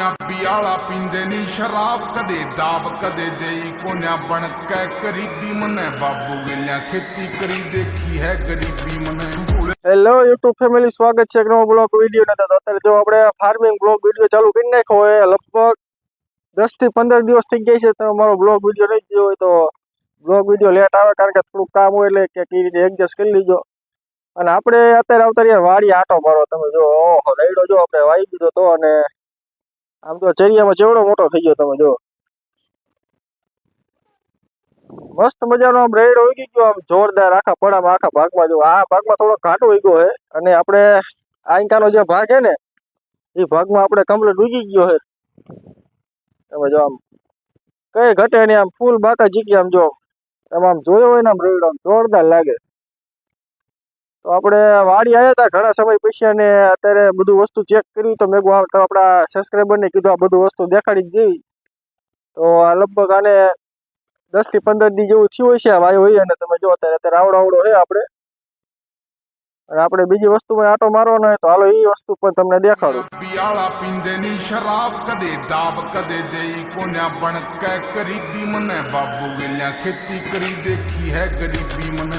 ਮੀਆਂ ਪਿਆਲਾ ਪੀਂਦੇ ਨੀ ਸ਼ਰਾਬ ਕਦੇ ਦਾਬ ਕਦੇ ਦੇਈ ਕੋਨਿਆ ਬਣ ਕੇ ਗਰੀਬੀ ਮਨੇ ਬਾਬੂ ਗਿਲਿਆ ਖੇਤੀ ਕਰੀ ਦੇਖੀ ਹੈ ਗਰੀਬੀ ਮਨੇ ਭੂਲੇ હેલો યુટ્યુબ ફેમિલી સ્વાગત છે એક નવો બ્લોગ વિડીયો ને તો અત્યારે જો આપણે ફાર્મિંગ બ્લોગ વિડીયો ચાલુ કરી નાખ્યો હોય લગભગ દસ થી પંદર દિવસ થઈ ગયા છે તો મારો બ્લોગ વિડીયો નહીં ગયો હોય તો બ્લોગ વિડીયો લેટ આવે કારણ કે થોડુંક કામ હોય એટલે કે કઈ રીતે એડજસ્ટ કરી લીજો અને આપણે અત્યારે આવતા રહ્યા વાડી આટો મારો તમે જો ઓહો રાયડો જો આપણે વાઈ દીધો તો અને આમ તો ચરિયામાં ચેવડો મોટો થઈ ગયો તમે જો. મસ્ત મજાનો આમ રેડ ઉગી ગયો, આમ જોરદાર આખા પડામાં, આખા ભાગમાં જો. આ ભાગમાં થોડો ઘાટો ઉગ્યો છે અને આપણે આંકાનો જે ભાગ છે ને, એ ભાગમાં આપણે કમ્પ્લીટ ઉગી ગયો છે તમે જો આમ કઈ ઘટે નહીં, આમ ફૂલ બાકા જીકી આમ જો. એમ આમ જોયો હોય ને આમ રેડ આમ જોરદાર લાગે. તો આપણે વાડી આવ્યા હતા ઘણા સમય પછી અને અત્યારે બધું વસ્તુ ચેક કર્યું તો મેં આપણા સબસ્ક્રાઈબરને કીધું આ બધું વસ્તુ દેખાડી ગઈ તો આ લગભગ આને દસથી પંદર દી જેવું થયું હશે આ વાયુ હોય અને તમે જો અત્યારે અત્યારે આવડો આવડો હોય આપણે. અને આપણે બીજી વસ્તુ પણ આટો મારવાનો હોય તો હાલો એ વસ્તુ પણ તમને દેખાડું. પિયાળા પિંદેની શરાબ કદે દાબ કદે દેઈ, કોન્યા બણ કે ગરીબી મને? બાબુ ગલ્યા ખેતી કરી દેખી હે ગરીબી મને.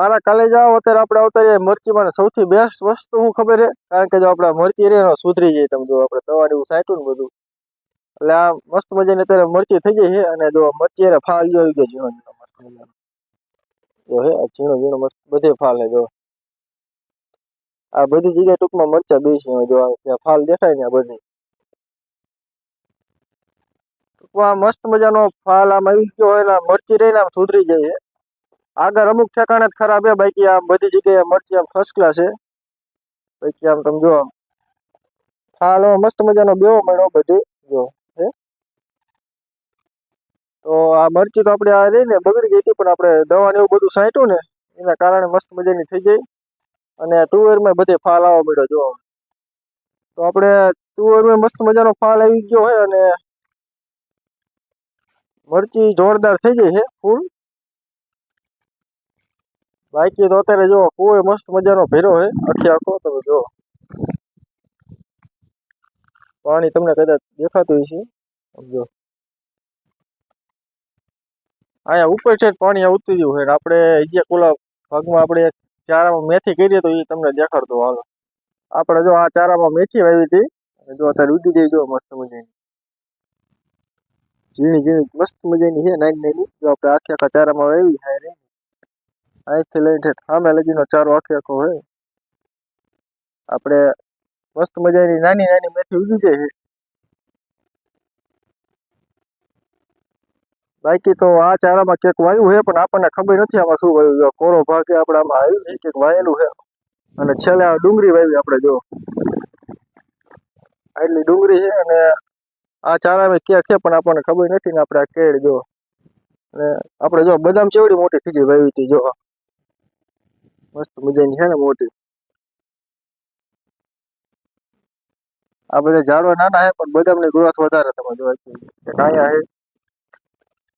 મારા કાલે જાઓ, અત્યારે આપણે અવતારીએ મરચીમાં સૌથી બેસ્ટ વસ્તુ હું ખબર છે? કારણ કે જો આપણે મરચી રે સુધરી જાય તમે જો આપણે તવાડી એવું સાચું ને બધું. એટલે આ મસ્ત મજાની અત્યારે મરચી થઈ ગઈ છે અને જો મરચી અરે ફાલ આવી ગયો ઝીણો ઝીણો મસ્ત મજાનો. જો હે, આ ઝીણો ઝીણો મસ્ત બધે ફાલ છે, જો. આ બધી જગ્યાએ ટૂંકમાં મરચા બેસી જો ત્યાં ફાલ દેખાય ને આ બધી. ટૂંકમાં મસ્ત મજાનો ફાલ આમ આવી ગયો હોય ને મરચી રહીને આમ સુધરી જાય છે. આગળ અમુક ઠેકાણે જ ખરાબ છે, બાકી આમ બધી જગ્યાએ મરચી આમ ફર્સ્ટ ક્લાસ છે. બાકી આમ તમે જો આમ આમાં મસ્ત મજાનો બેવો મળ્યો બધી જો તો આ મરચી તો આપણે આ રહી ને બગડી ગઈ હતી, પણ આપણે દવા ને એવું બધું સાંટ્યું ને, એના કારણે મસ્ત મજાની થઈ ગઈ. અને તુવેરમાં બધે ફાલ આવવા મળ્યો જો તો આપણે તુવેરમાં મસ્ત મજાનો ફાલ આવી ગયો હોય અને મરચી જોરદાર થઈ ગઈ છે, ફૂલ. બાકી તો અત્યારે જો કોઈ મસ્ત મજાનો ભેરો છે આખે આખો તમે જો. પાણી તમને કદાચ દેખાતું હશે. સમજો અહીંયા ઉપર છે પાણી ઉતરી ગયું છે આપણે જે કોલા ભાગમાં આપણે ચારામાં મેથી કરીએ તો એ તમને દેખાડતો હાલો. આપણે જો આ ચારામાં મેથી વાવી હતી અને જો અત્યારે ઉતરી ગઈ જો મસ્ત મજાની. ઝીણી ઝીણી મસ્ત મજાની છે નાની નાની. જો આપણે આખે આખા ચારામાં વાવી હારે અહીંથી લઈને ઠેઠ સામે લગીનો ચારો આખે આખો હોય. આપણે મસ્ત મજાની નાની નાની મેથી ઉગી જાય છે. બાકી તો આ ચારામાં ક્યાંક વાયુ છે, પણ આપણને ખબર નથી આમાં શું વાયુ છે. કોરો ભાગે આપણે આમાં આવ્યું છે, ક્યાંક વાયેલું છે. અને છેલ્લે આ ડુંગળી વાવી આપણે જો. આટલી ડુંગળી છે અને આ ચારામાં ક્યાં છે પણ આપણને ખબર નથી ને આપણે આ કેળ જો. અને આપણે જો બદામ ચેવડી મોટી થઈ ગઈ વાવી હતી જો. મસ્ત મજાની છે ને મોટી. આ બધા ઝાડવા નાના છે, પણ બદામની ગ્રોથ વધારે તમે જોવા એક અહીંયા છે,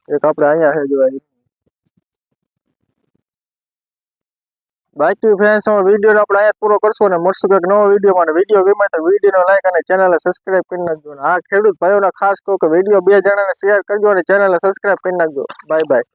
એક આપણે અહીંયા છે જોવા બાકી ફ્રેન્ડ્સ હવે વીડિયો આપણે અહીંયા પૂરો કરશું અને મળશું કંઈક નવો વીડિયો અને વીડિયો ગમે તો વીડિયો લાઈક અને ચેનલને સબસ્ક્રાઇબ કરી નાખજો. આ ખેડૂત ભાઈઓને ખાસ કહું કે વીડિયો બે જણાને શેર કરજો અને ચેનલને સબસ્ક્રાઇબ કરી નાખજો. Bye bye